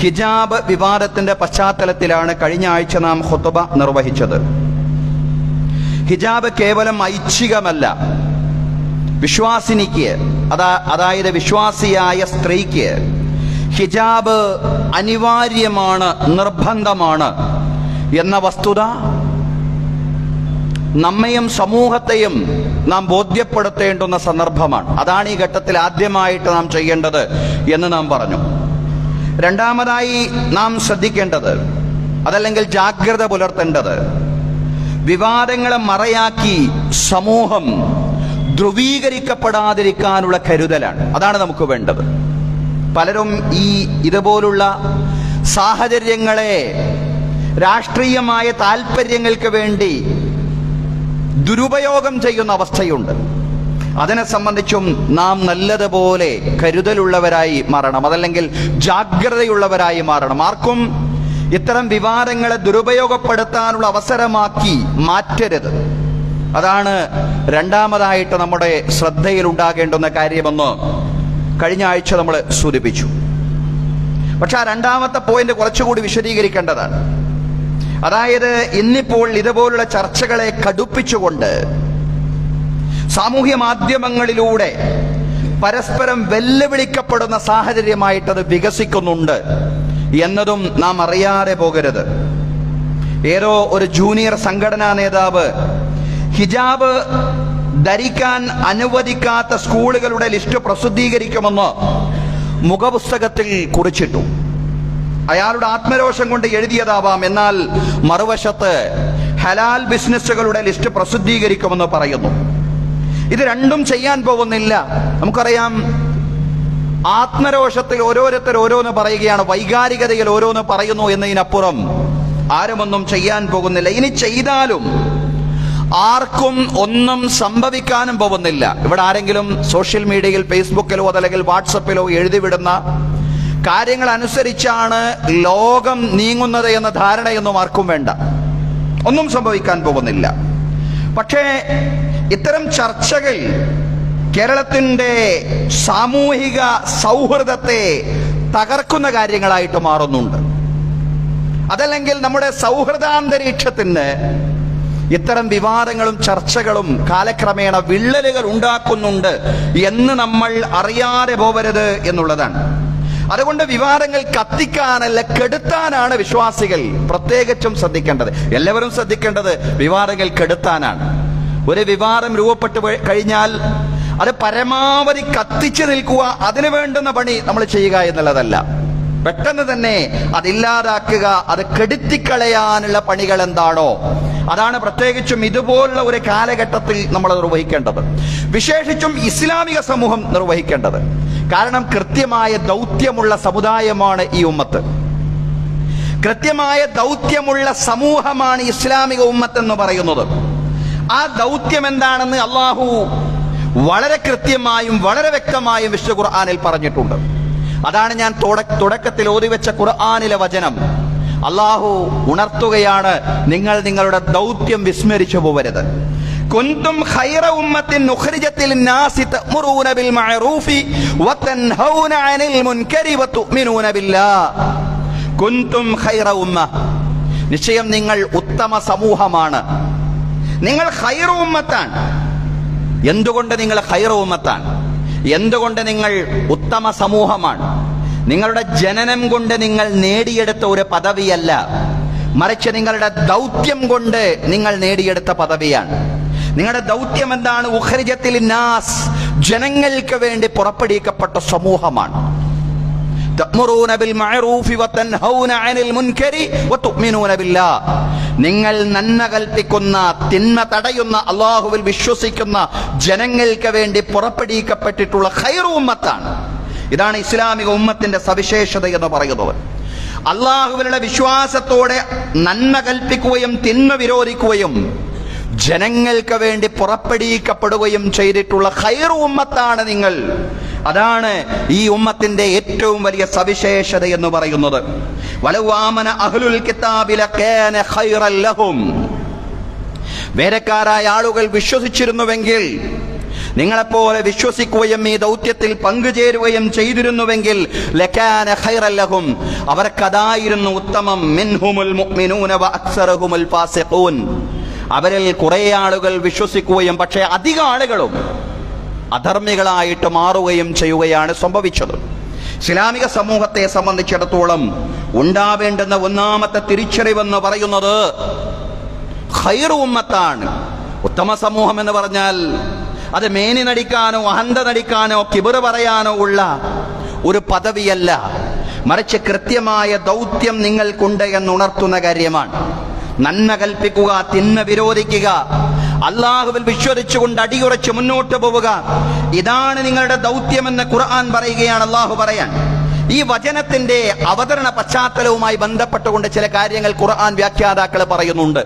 ഹിജാബ് വിവാദത്തിന്റെ പശ്ചാത്തലത്തിലാണ് കഴിഞ്ഞ ആഴ്ച നാം ഹുത്തുബ നിർവഹിച്ചത്. ഹിജാബ് കേവലം ഐച്ഛികമല്ല. വിശ്വാസിനിക്ക് അതാ അതായത് വിശ്വാസിയായ സ്ത്രീക്ക് ഹിജാബ് അനിവാര്യമാണ് നിർബന്ധമാണ് എന്ന വസ്തുത നമ്മയും സമൂഹത്തെയും നാം ബോധ്യപ്പെടുത്തേണ്ടുന്ന സന്ദർഭമാണ്. അതാണ് ഈ ഘട്ടത്തിൽ ആദ്യമായിട്ട് നാം ചെയ്യേണ്ടത് എന്ന് നാം പറഞ്ഞു. രണ്ടാമതായി നാം ശ്രദ്ധിക്കേണ്ടത് അതല്ലെങ്കിൽ ജാഗ്രത പുലർത്തേണ്ടത് വിവാദങ്ങളെ മറയാക്കി സമൂഹം ധ്രുവീകരിക്കപ്പെടാതിരിക്കാനുള്ള കരുതലാണ്. അതാണ് നമുക്ക് വേണ്ടത്. പലരും ഈ ഇതുപോലുള്ള സാഹചര്യങ്ങളെ രാഷ്ട്രീയമായ താല്പര്യങ്ങൾക്ക് വേണ്ടി ദുരുപയോഗം ചെയ്യുന്ന അവസ്ഥയുണ്ട്. അതിനെ സംബന്ധിച്ചും നാം നല്ലതുപോലെ കരുതലുള്ളവരായി മാറണം. അതല്ലെങ്കിൽ ജാഗ്രതയുള്ളവരായി മാറണം. ആർക്കും ഇത്തരം വിവാദങ്ങളെ ദുരുപയോഗപ്പെടുത്താനുള്ള അവസരമാക്കി മാറ്റരുത്. അതാണ് രണ്ടാമതായിട്ട് നമ്മുടെ ശ്രദ്ധയിൽ ഉണ്ടാകേണ്ടുന്ന കാര്യമെന്ന് കഴിഞ്ഞ ആഴ്ച നമ്മൾ സൂചിപ്പിച്ചു. പക്ഷെ ആ രണ്ടാമത്തെ പോയിന്റ് കുറച്ചുകൂടി വിശദീകരിക്കേണ്ടതാണ്. അതായത് ഇന്നിപ്പോൾ ഇതുപോലുള്ള ചർച്ചകളെ കടുപ്പിച്ചുകൊണ്ട് സാമൂഹ്യ മാധ്യമങ്ങളിലൂടെ പരസ്പരം വെല്ലുവിളിക്കപ്പെടുന്ന സാഹചര്യമായിട്ടത് വികസിക്കുന്നുണ്ട് എന്നതും നാം അറിയാതെ പോകരുത്. ഏതോ ഒരു ജൂനിയർ സംഘടനാ നേതാവ് ഹിജാബ് ധരിക്കാൻ അനുവദിക്കാത്ത സ്കൂളുകളുടെ ലിസ്റ്റ് പ്രസിദ്ധീകരിക്കുമെന്ന് മുഖപുസ്തകത്തിൽ കുറിച്ചിട്ടു. അയാളുടെ ആത്മരോഷം കൊണ്ട് എഴുതിയതാവാം എന്നാൽ മറുവശത്ത് ഹലാൽ ബിസിനസ്സുകളുടെ ലിസ്റ്റ് പ്രസിദ്ധീകരിക്കുമെന്ന് പറയുന്നു. ഇത് രണ്ടും ചെയ്യാൻ പോകുന്നില്ല. നമുക്കറിയാം ആത്മരോഷത്തിൽ ഓരോരുത്തർ ഓരോന്ന് പറയുകയാണ് വൈകാരികതയിൽ ഓരോന്ന് പറയുന്നു എന്നതിനപ്പുറം ആരുമൊന്നും ചെയ്യാൻ പോകുന്നില്ല. ഇനി ചെയ്താലും ആർക്കും ഒന്നും സംഭവിക്കാനും പോകുന്നില്ല. ഇവിടെ ആരെങ്കിലും സോഷ്യൽ മീഡിയയിൽ ഫേസ്ബുക്കിലോ അതല്ലെങ്കിൽ വാട്സപ്പിലോ എഴുതിവിടുന്ന കാര്യങ്ങൾ അനുസരിച്ചാണ് ലോകം നീങ്ങുന്നത് എന്ന ധാരണയൊന്നും ആർക്കും വേണ്ട. ഒന്നും സംഭവിക്കാൻ പോകുന്നില്ല. പക്ഷേ ഇത്തരം ചർച്ചകൾ കേരളത്തിന്റെ സാമൂഹിക സൗഹൃദത്തെ തകർക്കുന്ന കാര്യങ്ങളായിട്ട് മാറുന്നുണ്ട്. അതല്ലെങ്കിൽ നമ്മുടെ സൗഹൃദാന്തരീക്ഷത്തിന് ഇത്തരം വിവാദങ്ങളും ചർച്ചകളും കാലക്രമേണ വിള്ളലുകൾ ഉണ്ടാക്കുന്നുണ്ട് എന്ന് നമ്മൾ അറിയാതെ പോവരുത് എന്നുള്ളതാണ്. അതുകൊണ്ട് വിവാദങ്ങൾ കത്തിക്കാനല്ല കെടുത്താനാണ് വിശ്വാസികൾ പ്രത്യേകിച്ചും ശ്രദ്ധിക്കേണ്ടത്. എല്ലാവരും ശ്രദ്ധിക്കേണ്ടത് വിവാദങ്ങൾ കെടുത്താനാണ്. ഒരു വിവാദം രൂപപ്പെട്ടു കഴിഞ്ഞാൽ അത് പരമാവധി കത്തിച്ചു നിൽക്കുക അതിന് വേണ്ടുന്ന പണി നമ്മൾ ചെയ്യുക എന്നുള്ളതല്ല. പെട്ടെന്ന് തന്നെ അതില്ലാതാക്കുക അത് കെടുത്തിക്കളയാനുള്ള പണികൾ എന്താണോ? അതാണ് പ്രത്യേകിച്ചും ഇതുപോലുള്ള ഒരു കാലഘട്ടത്തിൽ നമ്മൾ നിർവഹിക്കേണ്ടത്. വിശേഷിച്ചും ഇസ്ലാമിക സമൂഹം നിർവഹിക്കേണ്ടത്. കാരണം കൃത്യമായ ദൗത്യമുള്ള സമുദായമാണ് ഈ ഉമ്മത്ത്. കൃത്യമായ ദൗത്യമുള്ള സമൂഹമാണ് ഇസ്ലാമിക ഉമ്മത്ത് എന്ന് പറയുന്നത്. ആ ദൗത്യം എന്താണെന്ന് അള്ളാഹു വളരെ കൃത്യമായും വളരെ വ്യക്തമായും വിശ്വ ഖുർആാനിൽ പറഞ്ഞിട്ടുണ്ട്. അതാണ് ഞാൻ തുടക്കത്തിൽ ഓതി വെച്ച ഖുർആാനിലെ വചനം. അള്ളാഹു ഉണർത്തുകയാണ് നിങ്ങൾ നിങ്ങളുടെ ദൗത്യം വിസ്മരിച്ചു പോവരുത്. കുന്തും ഖൈറ ഉമ്മത്തിൻ നാസി ബിൽ മഅറൂഫി വതൻഹൗന അനിൽ മുൻകരി കുന്തും ഖൈറ ഉമ്മ. നിശ്ചയം നിങ്ങൾ ഉത്തമ സമൂഹമാണ്. നിങ്ങൾ ഖൈറ ഉമ്മത്താണ്. എന്തുകൊണ്ട് നിങ്ങൾ ഖൈറ ഉമ്മത്താണ്? എന്തുകൊണ്ട് നിങ്ങൾ ഉത്തമ സമൂഹമാണ്? നിങ്ങളുടെ ജനനം കൊണ്ട് നിങ്ങൾ നേടിയെടുത്ത ഒരു പദവിയല്ല. മറിച്ച് നിങ്ങളുടെ ദൗത്യം കൊണ്ട് നിങ്ങൾ നേടിയെടുത്ത പദവിയാണ്. നിങ്ങളുടെ ദൗത്യം എന്താണ്? ഉഹരിജത്തിൽ നാസ് ജനങ്ങൾക്ക് വേണ്ടി പുറപ്പെടുവിക്കപ്പെട്ട സമൂഹമാണ്. തഅ്മുറൂന ബിൽ മഅറൂഫി വതൻഹൗന അനിൽ മുൻകരി വതുഅ്മിനൂന ബില്ലാഹ്. നിങ്ങൾ നന്മ കൽപ്പിക്കുന്ന തിന്മ തടയുന്ന അള്ളാഹുവിൽ വിശ്വസിക്കുന്ന ജനങ്ങൾക്ക് വേണ്ടി പുറപ്പെടുവിക്കപ്പെട്ടിട്ടുള്ള ഖൈറു ഉമ്മത്താണ്. ഇതാണ് ഇസ്ലാമിക ഉമ്മത്തിന്റെ സവിശേഷത എന്ന് പറയുന്നത് അള്ളാഹുവിലുള്ള വിശ്വാസത്തോടെ നന്മ കൽപ്പിക്കുകയും തിന്മ വിരോധിക്കുകയും ജനങ്ങൾക്ക് വേണ്ടി പുറപ്പെടുവിക്കപ്പെടുകയും ചെയ്തിട്ടുള്ള ഖൈറു ഉമ്മത്താണ് നിങ്ങൾ. അതാണ് ഈ ഉമ്മത്തിന്റെ ഏറ്റവും വലിയ സവിശേഷത എന്ന് പറയുന്നത്. വലവാമന അഹ്ലുൽ കിതാബില കാന ലഹും. ആളുകൾ വിശ്വസിച്ചിരുന്നുവെങ്കിൽ നിങ്ങളെപ്പോലെ വിശ്വസിക്കുകയും ഈ ദൗത്യത്തിൽ പങ്കുചേരുകയും ചെയ്തിരുന്നുവെങ്കിൽ ഖൈറല്ലഹും അവർക്കതായിരുന്നു ഉത്തമം. മിൻഹുമുൽ അവരിൽ കുറേ ആളുകൾ വിശ്വസിക്കുകയും പക്ഷേ അധിക ആളുകളും അധർമ്മികളായിട്ട് മാറുകയും ചെയ്യുകയാണ് സംഭവിച്ചത്. ഇസ്ലാമിക സമൂഹത്തെ സംബന്ധിച്ചിടത്തോളം ഉണ്ടാവേണ്ടുന്ന ഒന്നാമത്തെ തിരിച്ചറിവെന്ന് പറയുന്നത് ഖൈറു ഉമ്മത്താണ്. ഉത്തമ സമൂഹം എന്ന് പറഞ്ഞാൽ അത് മേനി നടിക്കാനോ അഹന്ത നടിക്കാനോ കിബിറ് പറയാനോ ഉള്ള ഒരു പദവിയല്ല. മറിച്ച് കൃത്യമായ ദൗത്യം നിങ്ങൾക്കുണ്ട് എന്നുണർത്തുന്ന കാര്യമാണ്. നന്മ കൽപ്പിക്കുക തിന്മ വിരോധിക്കുക അള്ളാഹുവിൽ വിശ്വസിച്ചുകൊണ്ട് അടിയുറച്ച് മുന്നോട്ട് പോവുക. ഇതാണ് നിങ്ങളുടെ ദൗത്യമെന്ന് ഖുർആൻ പറയുകയാണ് അള്ളാഹു പറയാൻ. ഈ വചനത്തിന്റെ അവതരണ പശ്ചാത്തലവുമായി ബന്ധപ്പെട്ടുകൊണ്ട് ചില കാര്യങ്ങൾ ഖുർആൻ വ്യാഖ്യാതാക്കൾ പറയുന്നുണ്ട്.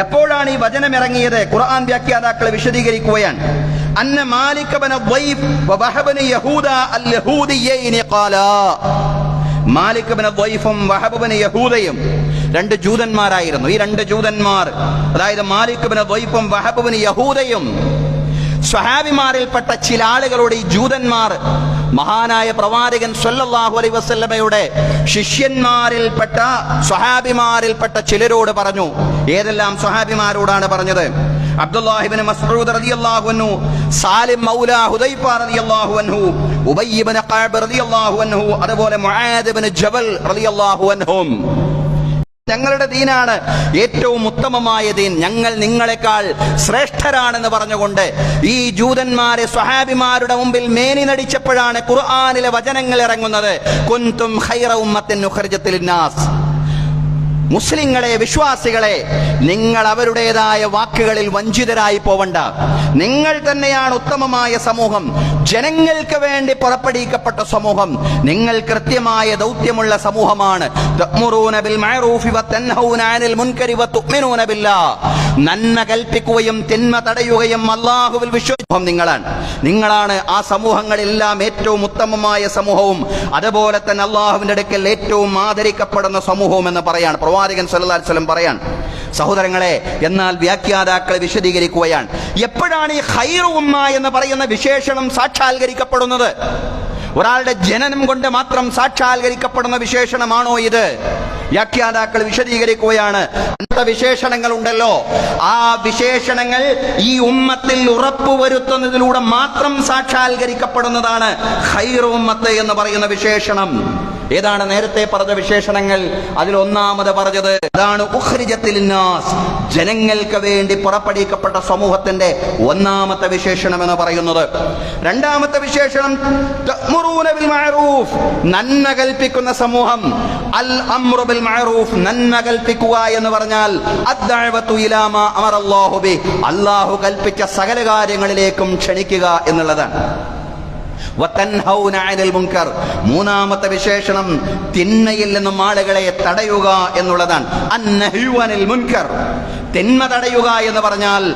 എപ്പോഴാണ് ഈ വചനം ഇറങ്ങിയത്? ഖുർആൻ വ്യാഖ്യാതാക്കൾ വിശദീകരിക്കുകയാണ്. അന്ന മാലിക് ബന വഹബന യഹൂദ അൽ യഹൂദിയൈനി ഖാലാ. മാലിക് ബിൻ ദ്വൈഫും വഹബ് യഹൂദയും രണ്ട് ജൂതന്മാരായിരുന്നു. ഈ രണ്ട് ജൂതന്മാർ അതായത് മാലിക് ബിൻ ദ്വൈഫും വഹബ് യഹൂദയും സ്വഹാബിമാരിൽപ്പെട്ട ചില ആളുകളോട് ഈ ജൂതന്മാർ മഹാനായ പ്രവാചകൻ സല്ലല്ലാഹു അലൈഹി വസല്ലമയുടെ ശിഷ്യന്മാരിൽപ്പെട്ട സ്വഹാബിമാരിൽപ്പെട്ട ചിലരോട് പറഞ്ഞു. ഏതെല്ലാം സ്വഹാബിമാരോടാണ് പറഞ്ഞത്? അബ്ദുല്ലാഹിബിൻ മസ്ഊദ് റളിയല്ലാഹു അൻഹു സാലിം മൗല ഹുദൈഫ റളിയല്ലാഹു അൻഹു ഉബയ്യ് ഇബ്നു ഖഅബ് റളിയല്ലാഹു അൻഹു അതുപോലെ മുആദ് ഇബ്നു ജബൽ റളിയല്ലാഹു അൻഹും. ഞങ്ങളുടെ ദീനാണ്. ഏറ്റവും ഉത്തമമായ ദീൻ. ഞങ്ങൾ നിങ്ങളെക്കാൾ ശ്രേഷ്ഠരാണെന്ന് പറഞ്ഞുകൊണ്ട് ഈ ജൂതന്മാരെ സ്വഹാബിമാരുടെ മുമ്പിൽ മേനി നടിച്ചപ്പോഴാണ് ഖുർആാനിലെ വചനങ്ങൾ ഇറങ്ങുന്നത്. കുന്തും ഖൈറ ഉമ്മത്തിൻ ഉഖർജത്തിൽ നാസ് മുസ്ലിങ്ങളെ വിശ്വാസികളെ നിങ്ങൾ അവരുടേതായ വാക്കുകളിൽ വഞ്ചിതരായി പോവണ്ട. നിങ്ങൾ തന്നെയാണ് ഉത്തമമായ സമൂഹം. ജനങ്ങൾക്ക് വേണ്ടി പുറപ്പെടുവിക്കപ്പെട്ട സമൂഹം. നിങ്ങൾ കൃത്യമായ ദൗത്യമുള്ള സമൂഹമാണ്. നന്മ കൽപ്പിക്കുകയും തിന്മ തടയുകയും അള്ളാഹുവിൽ വിശ്വസിക്കും നിങ്ങളാണ്. നിങ്ങളാണ് ആ സമൂഹങ്ങളെല്ലാം ഏറ്റവും ഉത്തമമായ സമൂഹവും അതുപോലെ തന്നെ അള്ളാഹുവിന്റെ അടുക്കൽ ഏറ്റവും ആദരിക്കപ്പെടുന്ന സമൂഹവും എന്ന് പറയാണ്. പ്രവാചകൻ സല്ലല്ലാഹു അലൈഹി വസല്ലം പറയാൻ സഹോദരങ്ങളെ എന്നാൽ വ്യാഖ്യാതാക്കൾ വിശദീകരിക്കുകയാണ് എപ്പോഴാണ് ഈ ഖൈറു ഉമ്മ എന്ന് പറയുന്ന വിശേഷണം സാക്ഷാത്കരിക്കപ്പെടുന്നത്? ഒരാളുടെ ജനനം കൊണ്ട് മാത്രം സാക്ഷാത്കരിക്കപ്പെടുന്ന വിശേഷണമാണോ ഇത്? വ്യാഖ്യാതാക്കൾ വിശദീകരിക്കുകയാണ് അന്ത വിശേഷണങ്ങൾ ഉണ്ടല്ലോ ആ വിശേഷണങ്ങൾ ഈ ഉമ്മത്തിൽ ഉറപ്പുവരുത്തുന്നതിലൂടെ മാത്രം സാക്ഷാത്കരിക്കപ്പെടുന്നതാണ് ഖൈറു ഉമ്മത്ത് എന്ന് പറയുന്ന വിശേഷണം. ഏതാണ് നേരത്തെ പറഞ്ഞ വിശേഷണങ്ങൾ? അതിൽ ഒന്നാമത് പറഞ്ഞത് അതാണ് ജനങ്ങൾക്ക് വേണ്ടി പുറപ്പെടുവിക്കപ്പെട്ട സമൂഹത്തിന്റെ ഒന്നാമത്തെ വിശേഷണം എന്ന് പറയുന്നത്. രണ്ടാമത്തെ വിശേഷണം നന്മ കൽപ്പിക്കുന്ന സമൂഹം. അൽ അംറു ബിൽ മഅറൂഫ്. നന്മ കൽപ്പിക്കുക എന്ന് പറഞ്ഞാൽ ബി അല്ലാഹു കൽപ്പിച്ച സകല കാര്യങ്ങളിലേക്കും ക്ഷണിക്കുക എന്നുള്ളതാണ്. മൂന്നാമത്തെ വിശേഷണം തിന്മയിൽ നിന്നും ആളുകളെ തടയുക എന്നുള്ളതാണ്. മുൻകർ. തിന്മ തടയുക എന്ന് പറഞ്ഞാൽ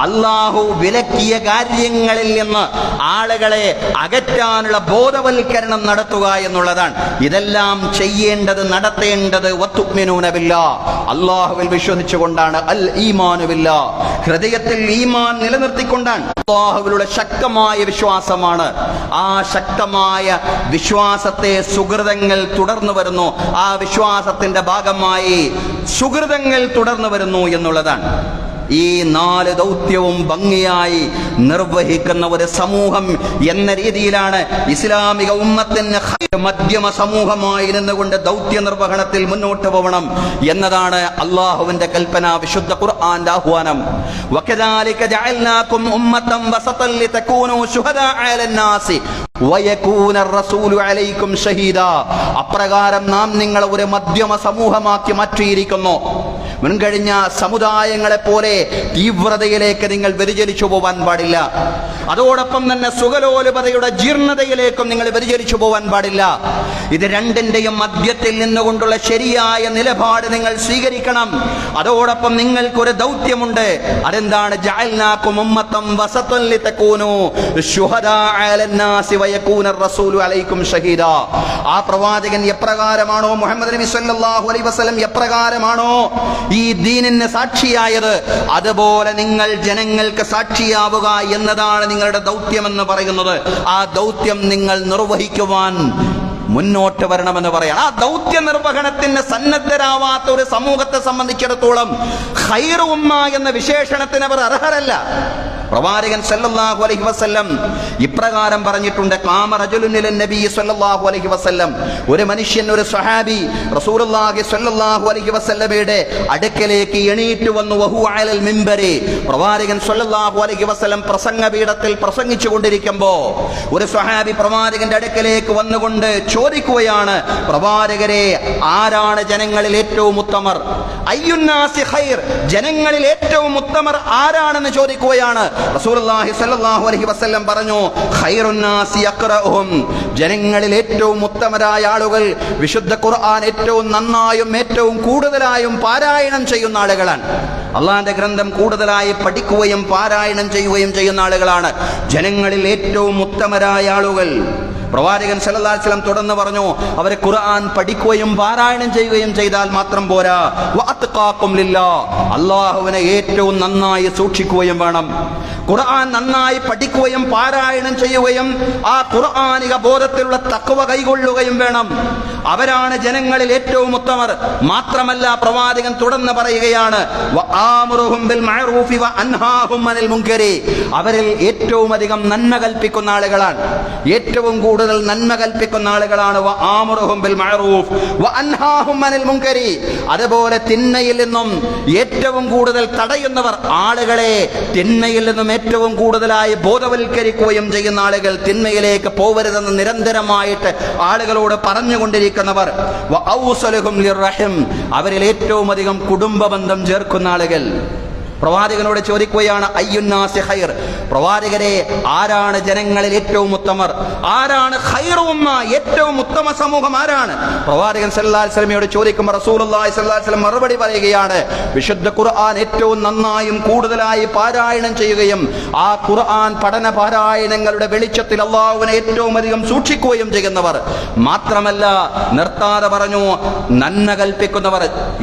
അള്ളാഹു വിലക്കിയ കാര്യങ്ങളിൽ നിന്ന് ആളുകളെ അകറ്റാനുള്ള ബോധവൽക്കരണം നടത്തുക എന്നുള്ളതാണ്. ഇതെല്ലാം ചെയ്യേണ്ടത് നടത്തേണ്ടത് വത്തുഗ്മിനൂനബില്ല അള്ളാഹുവിൽ വിശ്വസിച്ചുകൊണ്ടാണ് അൽ ഈമാനുവില്ല ഹൃദയത്തിൽ ഈമാൻ നിലനിർത്തിക്കൊണ്ടാണ്. അള്ളാഹുവിലുള്ള ശക്തമായ വിശ്വാസമാണ്. ആ ശക്തമായ വിശ്വാസത്തെ സുഹൃതങ്ങൾ തുടർന്നു വരുന്നു. ആ വിശ്വാസത്തിന്റെ ഭാഗമായി സുഹൃതങ്ങൾ തുടർന്നു വരുന്നു എന്നുള്ളതാണ്. ഈ നാല് ദൗത്യവും ഭംഗിയായി നിർവഹിക്കുന്ന ഒരു സമൂഹം എന്ന രീതിയിലാണ് ഇസ്ലാമിക ഉമ്മത്തിന് ഖൈർ മധ്യമ സമൂഹമായി നിന്നുകൊണ്ട് ദൗത്യ നിർവഹണത്തിൽ മുന്നോട്ട് പോകണം എന്നതാണ് അള്ളാഹുവിന്റെ കൽപ്പന വിശുദ്ധ ഖുർആന്റെ ആഹ്വാനം وكذلك جعلناكم أمة وسطا لتكونوا شهداء على الناس അപ്രകാരം നാം നിങ്ങളെ ഒരു മധ്യമ സമൂഹമാക്കി മാറ്റിയിരിക്കുന്നു. മുൻകഴിഞ്ഞ സമുദായങ്ങളെ പോലെ തീവ്രതയിലേക്ക് നിങ്ങൾ വ്യതിചലിച്ചു പോവാൻ പാടില്ല. അതോടൊപ്പം തന്നെ സുഖലോലുപതയുടെ ജീർണതയിലേക്കും നിങ്ങൾ വ്യതിചലിച്ചു പോവാൻ പാടില്ല. ഇത് രണ്ടിന്റെയും മധ്യത്തിൽ നിന്നുകൊണ്ടുള്ള ശരിയായ നിലപാട് നിങ്ങൾ സ്വീകരിക്കണം. അതോടൊപ്പം നിങ്ങൾക്കൊരു ദൗത്യമുണ്ട്. അതെന്താണ്? ജാൽനാക്കും ഉമ്മത്തം ശുഹദാ അലൈക്കും ഷഹീദ. ആ പ്രവാചകൻ എപ്രകാരമാണോ മുഹമ്മദ് നബി സല്ലല്ലാഹു അലൈഹി വസല്ലം എപ്രകാരമാണോ ഈ ദീനിന് സാക്ഷിയായത്? അതുപോലെ നിങ്ങൾ ജനങ്ങൾക്ക് സാക്ഷിയാവുക എന്നതാണ് നിങ്ങളുടെ ദൗത്യമെന്ന് പറയുന്നത്. ആ ദൗത്യം നിങ്ങൾ നിർവഹിക്കുവാൻ മുന്നോട്ട് വരണമെന്ന് പറയണം. ആ ദൗത്യ നിർവഹണത്തിന് സന്നദ്ധരാവാത്ത ഒരു സമൂഹത്തെ സംബന്ധിച്ചിടത്തോളം ഖൈറു ഉമ്മ എന്ന വിശേഷണത്തിന് അവർ അർഹരല്ല. പ്രവാചകൻ സല്ലല്ലാഹു അലൈഹി വസല്ലം ഇപ്രകാരം പറഞ്ഞിട്ടുണ്ട് കാമ റജുലുനിൽ നബി സല്ലല്ലാഹു അലൈഹി വസല്ലം. ഒരു മനുഷ്യൻ ഒരു സ്വഹാബി റസൂലുള്ളാഹി സല്ലല്ലാഹു അലൈഹി വസല്ലമയുടെ അടുക്കലേക്ക് എണീറ്റ് വന്നു. വഹു അലൽ മിമ്പരി പ്രവാചകൻ സല്ലല്ലാഹു അലൈഹി വസല്ലം പ്രസംഗ പീഠത്തിൽ പ്രസംഗിച്ചു കൊണ്ടിരിക്കുമ്പോൾ ഒരു സ്വഹാബി പ്രവാചകന്റെ അടുക്കലേക്ക് വന്നുകൊണ്ട് ചോദിക്കുകയാണ് പ്രവാചകരെ ആരാണ് ജനങ്ങളിൽ ഏറ്റവും ഉത്തമർ? അയ്യുന്നാസി ഖൈർ ജനങ്ങളിൽ ഏറ്റവും ഉത്തമർ ആരാണെന്ന് ചോദിക്കുകയാണ്. റസൂലുള്ളാഹി സ്വല്ലല്ലാഹു അലൈഹി വസല്ലം പറഞ്ഞു ഖൈറുന്നാസി ജനങ്ങളിൽ ഏറ്റവും ഉത്തമരായ ആളുകൾ വിശുദ്ധ ഖുർആൻ ഏറ്റവും നന്നായും ഏറ്റവും കൂടുതലായും പാരായണം ചെയ്യുന്ന ആളുകളാണ്. അള്ളാന്റെ ഗ്രന്ഥം കൂടുതലായി പഠിക്കുകയും പാരായണം ചെയ്യുകയും ചെയ്യുന്ന ആളുകളാണ്. ജനങ്ങളിൽ ഏറ്റവും ഉത്തമരായ ആളുകൾ പ്രവാചകൻ സല്ലല്ലാഹു അലൈഹി വസല്ലം തുടർന്ന് പറഞ്ഞു അവരെ ഖുർആൻ പഠിക്കുകയും പാരായണം ചെയ്യുകയും ചെയ്താൽ മാത്രം പോരാ. അള്ളാഹുവിനെ ഏറ്റവും നന്നായി സൂക്ഷിക്കുകയും വേണം. ഖുർആൻ നന്നായി പഠിക്കുകയും പാരായണം ചെയ്യുകയും ആ ഖുർആാനിക ബോധത്തിലുള്ള തക്കവ കൈകൊള്ളുകയും വേണം. അവരാണ് ജനങ്ങളിൽ ഏറ്റവും ഉത്തമർ. മാത്രമല്ല പ്രവാചകൻ തുടർന്ന് പറയുകയാണ് അവരിൽ ഏറ്റവും അധികം നന്മ കൽപ്പിക്കുന്ന ആളുകളാണ്. ഏറ്റവും കൂടുതൽ നന്മ കൽപ്പിക്കുന്ന ആളുകളാണ്. അതുപോലെ തിന്മയിൽ നിന്നും ഏറ്റവും കൂടുതൽ തടയുന്നവർ ആളുകളെ തിന്മയിൽ നിന്നും ഏറ്റവും കൂടുതലായി ബോധവൽക്കരിക്കുകയും ചെയ്യുന്ന ആളുകൾ തിന്മയിലേക്ക് പോവരുതെന്ന് നിരന്തരമായിട്ട് ആളുകളോട് പറഞ്ഞുകൊണ്ടിരിക്കുന്നവർ. അവരിൽ ഏറ്റവും അധികം കുടുംബ ബന്ധം ചേർക്കുന്ന ആളുകൾ. പ്രവാചകനോട് ചോദിക്കുകയാണ് അയ്യുന്നാസി ഖൈർ പ്രവാചകരെ ആരാണ് ജനങ്ങളിൽ ഏറ്റവും ഉത്തമർ? ആരാണ് ഖൈറു ഉമ്മ ഏറ്റവും ഉത്തമ സമൂഹം ആരാണ്? പ്രവാചകൻ സല്ലല്ലാഹു അലൈഹി വസല്ലമയോട് ചോദിക്കുമ്പോൾ അലൈഹി വസല്ലം മറുപടി പറയുകയാണ് വിശുദ്ധ ഖുർആൻ ഏറ്റവും നന്നായും കൂടുതലായി പാരായണം ചെയ്യുകയും ആ ഖുർആൻ പഠന പാരായണങ്ങളുടെ വെളിച്ചത്തിൽ അള്ളാഹുവിനെ ഏറ്റവും അധികം സൂക്ഷിക്കുകയും ചെയ്യുന്നവർ. മാത്രമല്ല നിർത്താതെ പറഞ്ഞു നന്മ കൽപ്പിക്കുന്നവർ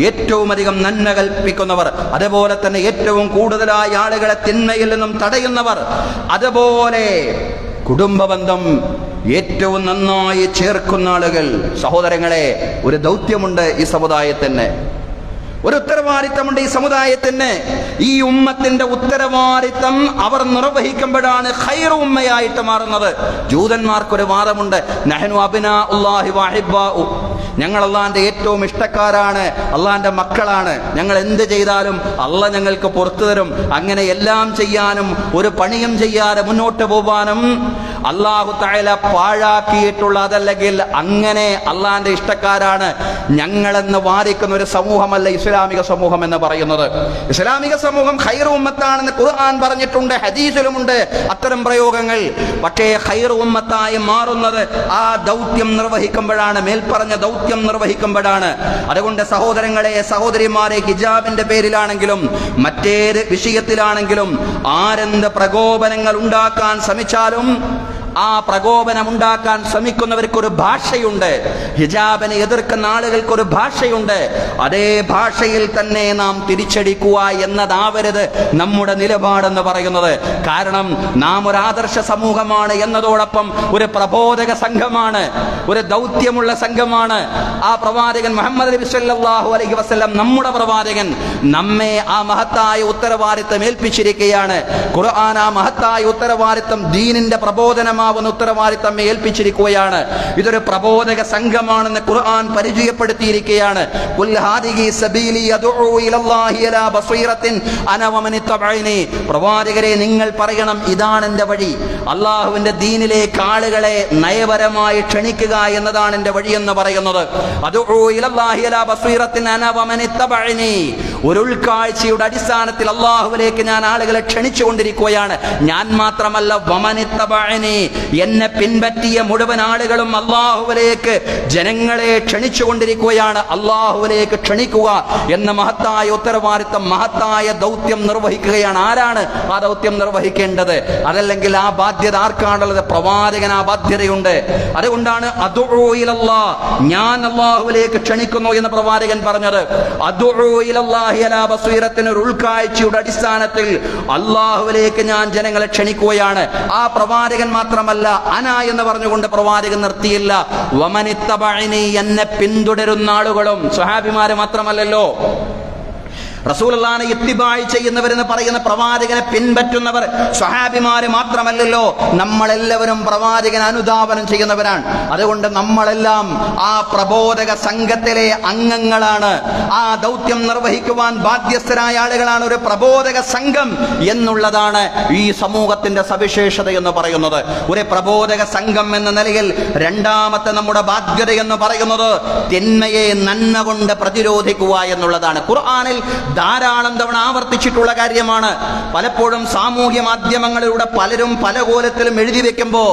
ഏറ്റവും അധികം നന്മ കൽപ്പിക്കുന്നവർ അതുപോലെ തന്നെ ഏറ്റവും കൂടുതലായി ആളുകളെ തിന്മയിൽ നിന്നും തടയുന്നവർ അതുപോലെ കുടുംബബന്ധം ഏറ്റവും നന്നായി ചേർക്കുന്ന ആളുകൾ സഹോദരങ്ങളെ ഒരു ദൗത്യമുണ്ട് ഈ സമുദായത്തിന്. ഒരു ഉത്തരവാദിത്തമുണ്ട് ഈ സമുദായത്തിന്. ഈ ഉമ്മത്തിന്റെ ഉത്തരവാദിത്തം അവർ നിർവഹിക്കുമ്പോഴാണ് ഖൈർ ഉമ്മയായിട്ട് മാറുന്നത്. ജൂതന്മാർക്കൊരു വാദമുണ്ട് നഹനു അബിന ഉള്ളാഹി വാഹിബ്ബാഉ ഞങ്ങൾ അള്ളാന്റെ ഏറ്റവും ഇഷ്ടക്കാരാണ് അള്ളാന്റെ മക്കളാണ്. ഞങ്ങൾ എന്ത് ചെയ്താലും അള്ള ഞങ്ങൾക്ക് പുറത്തു തരും. അങ്ങനെ എല്ലാം ചെയ്യാനും ഒരു പണിയും ചെയ്യാതെ മുന്നോട്ട് പോവാനും അള്ളാഹു തായാല പാഴാക്കിയിട്ടുള്ള അതല്ലെങ്കിൽ അങ്ങനെ അള്ളാന്റെ ഇഷ്ടക്കാരാണ്. ഞങ്ങളെന്ന് വാദിക്കുന്ന ഒരു സമൂഹമല്ല ഇസ്ലാമിക സമൂഹം എന്ന് പറയുന്നത്. ഇസ്ലാമിക സമൂഹം ഖൈർ ഉമ്മത്താണെന്ന് ഖുർആൻ പറഞ്ഞിട്ടുണ്ട് ഹദീസിലുമുണ്ട്. അത്തരം പ്രയോഗങ്ങൾ. പക്ഷേ ഖൈർ ഉമ്മത്തായി മാറുന്നത് ആ ദൗത്യം നിർവഹിക്കുമ്പോഴാണ് മേൽപ്പറഞ്ഞ ദൗത്യം നിർവഹിക്കുമ്പോഴാണ്. അതുകൊണ്ട് സഹോദരങ്ങളെ സഹോദരിമാരെ ഹിജാബിന്റെ പേരിലാണെങ്കിലും മറ്റേത് വിഷയത്തിലാണെങ്കിലും ആരെന്ത് പ്രകോപനങ്ങൾ ഉണ്ടാക്കാൻ ശ്രമിച്ചാലും ആ പ്രകോപനം ഉണ്ടാക്കാൻ ശ്രമിക്കുന്നവർക്കൊരു ഭാഷയുണ്ട്. ഹിജാബിനെ എതിർക്കുന്ന ആളുകൾക്കൊരു ഭാഷയുണ്ട്. അതേ ഭാഷയിൽ തന്നെ നാം തിരിച്ചടിക്കുക എന്നതാവരുത് നമ്മുടെ നിലപാടെന്ന് പറയുന്നത്. കാരണം നാം ഒരു ആദർശ സമൂഹമാണ് എന്നതോടൊപ്പം ഒരു പ്രബോധക സംഘമാണ് ഒരു ദൗത്യമുള്ള സംഘമാണ്. ആ പ്രവാചകൻ മുഹമ്മദ് നബി സല്ലല്ലാഹു അലൈഹി വസല്ലം നമ്മുടെ പ്രവാചകൻ നമ്മെ ആ മഹത്തായ ഉത്തരവാദിത്തം ഏൽപ്പിച്ചിരിക്കുകയാണ്. ഖുർആൻ ആ മഹത്തായ ഉത്തരവാദിത്തം ദീനിന്റെ പ്രബോധനമായി നൽകാവുന്ന ഉത്തരവാദിത്തം ഏൽപ്പിച്ചിരിക്കുകയാണ്. ഇതൊരു പ്രബോധക സംഘമാണെന്ന് ഖുർആൻ പരിചയപ്പെടുത്തിയിരിക്കുകയാണ്. പ്രവാചകരെ നിങ്ങൾ പറയണം ഇതാണ് എന്റെ വഴി. അള്ളാഹുവിന്റെ ദീനിലേക്ക് ആളുകളെ നയപരമായി ക്ഷണിക്കുക എന്നതാണ് എന്റെ വഴി എന്ന് പറയുന്നത്. ഒരു ഉൾക്കാഴ്ചയുടെ അടിസ്ഥാനത്തിൽ അള്ളാഹുവിലേക്ക് ഞാൻ ആളുകളെ ക്ഷണിച്ചുകൊണ്ടിരിക്കുകയാണ്. ഞാൻ മാത്രമല്ല വമനിത്തബഅനി എന്നെ പിൻപറ്റിയ മുഴുവൻ ആളുകളും അള്ളാഹുവിലേക്ക് ജനങ്ങളെ ക്ഷണിച്ചുകൊണ്ടിരിക്കുകയാണ്. അള്ളാഹുവിലേക്ക് ക്ഷണിക്കുക എന്ന മഹത്തായ ഉത്തരവാദിത്തം മഹത്തായ ദൗത്യം നിർവഹിക്കുകയാണ്. ആരാണ് ആ ദൗത്യം നിർവഹിക്കേണ്ടത്? അതല്ലെങ്കിൽ ആ ബാധ്യത ആർക്കാണുള്ളത്? പ്രവാചകൻ ആ ബാധ്യതയുണ്ട്. അതുകൊണ്ടാണ് ഞാൻ അള്ളാഹുവിലേക്ക് ക്ഷണിക്കുന്നു എന്ന് പ്രവാചകൻ പറഞ്ഞത്. ഒരു ഉൾക്കാഴ്ചയുടെ അടിസ്ഥാനത്തിൽ അള്ളാഹുവിലേക്ക് ഞാൻ ജനങ്ങളെ ക്ഷണിക്കുകയാണ്. ആ പ്രവാചകൻ മാത്രമല്ല അന എന്ന് പറഞ്ഞുകൊണ്ട് പ്രവാചകൻ നിർത്തിയില്ല. വമനിത്തബഅനി എന്നെ പിന്തുടരുന്ന ആളുകളും സ്വഹാബിമാര് മാത്രമല്ലല്ലോ. റസൂലുള്ളാനെ ഇത്തിബായി ചെയ്യുന്നവരെന്ന് പറയുന്ന പ്രവാചകനെ പിൻപറ്റുന്നവർ സ്വഹാബിമാര് മാത്രമല്ലല്ലോ നമ്മളെല്ലാവരും പ്രവാചകൻ അനുദാപനം ചെയ്യുന്നവരാണ്. അതുകൊണ്ട് നമ്മളെല്ലാം ആ പ്രബോധക സംഘത്തിലെ അംഗങ്ങളാണ്. ആ ദൗത്യം നിർവഹിക്കുവാൻ ബാധ്യസ്ഥരായ ആളുകളാണ് ഒരു പ്രബോധക സംഘം എന്നുള്ളതാണ് ഈ സമൂഹത്തിന്റെ സവിശേഷത എന്ന് പറയുന്നത്. ഒരു പ്രബോധക സംഘം എന്ന നിലയിൽ രണ്ടാമത്തെ നമ്മുടെ ബാധ്യത എന്ന് പറയുന്നത് തിന്മയെ നന്മ കൊണ്ട് പ്രതിരോധിക്കുക എന്നുള്ളതാണ്. ഖുർആനിൽ ധാരാളം തവണ ആവർത്തിച്ചിട്ടുള്ള കാര്യമാണ്. പലപ്പോഴും സാമൂഹ്യ മാധ്യമങ്ങളിലൂടെ പലരും പല കോലത്തിലും എഴുതി വെക്കുമ്പോ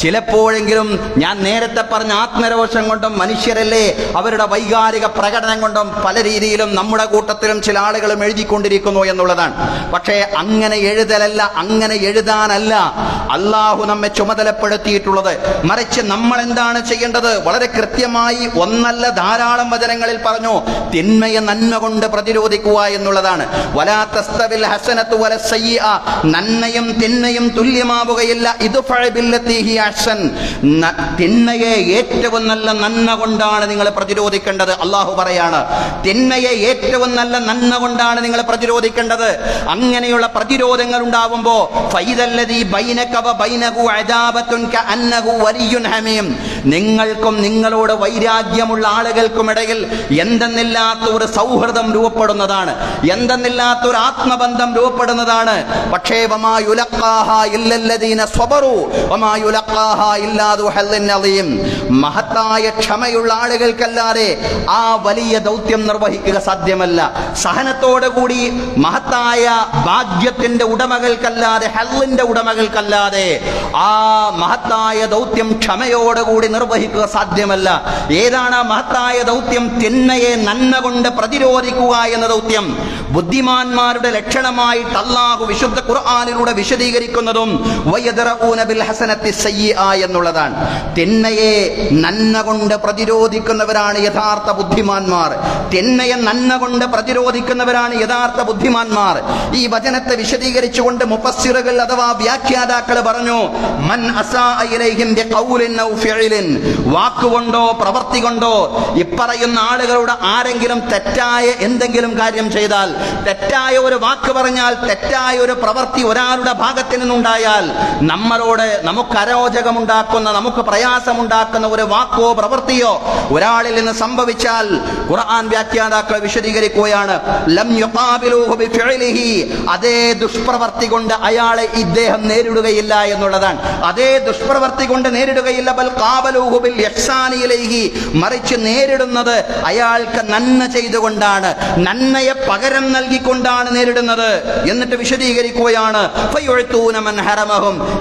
ചിലപ്പോഴെങ്കിലും ഞാൻ നേരത്തെ പറഞ്ഞ ആത്മരോഷം കൊണ്ടും മനുഷ്യരല്ലേ അവരുടെ വൈകാരിക പ്രകടനം കൊണ്ടും പല രീതിയിലും നമ്മുടെ കൂട്ടത്തിലും ചില ആളുകളും എഴുതിക്കൊണ്ടിരിക്കുന്നു എന്നുള്ളതാണ്. പക്ഷേ അങ്ങനെ എഴുതലല്ല അങ്ങനെ എഴുതാനല്ല അള്ളാഹു നമ്മെ ചുമതലപ്പെടുത്തിയിട്ടുള്ളത്. മറിച്ച് നമ്മൾ എന്താണ് ചെയ്യേണ്ടത്? വളരെ കൃത്യമായി ഒന്നല്ല ധാരാളം വചനങ്ങളിൽ പറഞ്ഞു തിന്മയെ നന്മ കൊണ്ട് പ്രതിരോധിക്കുക എന്നുള്ളതാണ്. ഹസനത്തു വല സയ്യിഅ. നന്മയും തിന്മയും തുല്യമാവുകയില്ല. ഇത് അഹ്സൻ. തിന്മയെ ഏറ്റവും നല്ല നന്മ കൊണ്ടാണ് നിങ്ങൾ പ്രതിരോധിക്കേണ്ടത്. അള്ളാഹു പറയാണ് തിന്മയെ ഏറ്റവും നല്ല നന്മ കൊണ്ടാണ് നിങ്ങൾ പ്രതിരോധിക്കേണ്ടത്. അങ്ങനെയുള്ള പ്രതിരോധങ്ങൾ ഉണ്ടാവുമ്പോ നിങ്ങൾക്കും നിങ്ങളോട് വൈരാഗ്യമുള്ള ആളുകൾക്കും ഇടയിൽ എന്തെന്നില്ലാത്ത ഒരു സൗഹൃദം രൂപപ്പെടുന്നതാണ്. എന്തെന്നില്ലാത്ത ഒരു ആത്മബന്ധം രൂപപ്പെടുന്നതാണ്. പക്ഷേ മഹത്തായ ക്ഷമയുള്ള ആളുകൾക്കല്ലാതെ ആ വലിയ ദൗത്യം നിർവഹിക്കുക സാധ്യമല്ല. സഹനത്തോടു കൂടി മഹത്തായ ഭാഗ്യത്തിന്റെ ഉടമകൾക്കല്ലാതെ ഹെല്ലിന്റെ ഉടമകൾക്കല്ലാതെ ആ മഹത്തായ ദൗത്യം ക്ഷമയോടുകൂടി നിർവഹിക്കുക സാധ്യമല്ല. ഏതാണ് ആ മഹത്തായ ദൗത്യം? തിന്മയെ നന്മ കൊണ്ട് പ്രതിരോധിക്കുക എന്ന ദൗത്യം. ബുദ്ധിമാന്മാരുടെ ലക്ഷണമായിട്ട് അള്ളാഹു വിശുദ്ധ ഖുർആാനിലൂടെ വിശദീകരിക്കുന്നതും എന്നുള്ളതാണ്. തിന്മയെ നന്മ കൊണ്ട് പ്രതിരോധിക്കുന്നവരാണ് യഥാർത്ഥ ബുദ്ധിമാന്മാർ. തിന്മയെ നന്മ കൊണ്ട് പ്രതിരോധിക്കുന്നവരാണ് യഥാർത്ഥ ബുദ്ധിമാന്മാർ. ഈ വചനത്തെ വിശദീകരിച്ചുകൊണ്ട് മുപ്പസ്സിറുകൾ അഥവാ വ്യാഖ്യാതാക്കൾ പറഞ്ഞു മൻ വാക്കുകൊണ്ടോ പ്രവൃത്തി കൊണ്ടോ ഇപ്പറയുന്ന ആളുകളുടെ ആരെങ്കിലും തെറ്റായ എന്തെങ്കിലും കാര്യം ചെയ്താൽ തെറ്റായ ഒരു വാക്ക് പറഞ്ഞാൽ തെറ്റായ ഒരു പ്രവൃത്തി ഒരാളുടെ ഭാഗത്ത് നിന്നുണ്ടായാൽ നമ്മളോട് നമുക്ക് അരോചകമുണ്ടാക്കുന്ന നമുക്ക് പ്രയാസമുണ്ടാക്കുന്ന ഒരു വാക്കോ പ്രവൃത്തിയോ ഒരാളിൽ നിന്ന് സംഭവിച്ചാൽ ഖുർആൻ വ്യാഖ്യാതാക്കൾ വിശദീകരിക്കുകയാണ് ലം അതേ ദുഷ്പ്രവർത്തി കൊണ്ട് അയാളെ ഇദ്ദേഹം നേരിടുകയില്ല എന്നുള്ളതാണ്. അതേ ദുഷ്പ്രവർത്തി കൊണ്ട് നേരിടുകയില്ല ബൽ കാബലൂഹുബിൽ മറിച്ച് നേരിടുന്നത് അയാൾക്ക് നന്മ ചെയ്തുകൊണ്ടാണ്. നന്മയെ പകരം നൽകിക്കൊണ്ടാണ് നേരിടുന്നത് എന്നിട്ട് വിശദീകരിക്കുകയാണ്.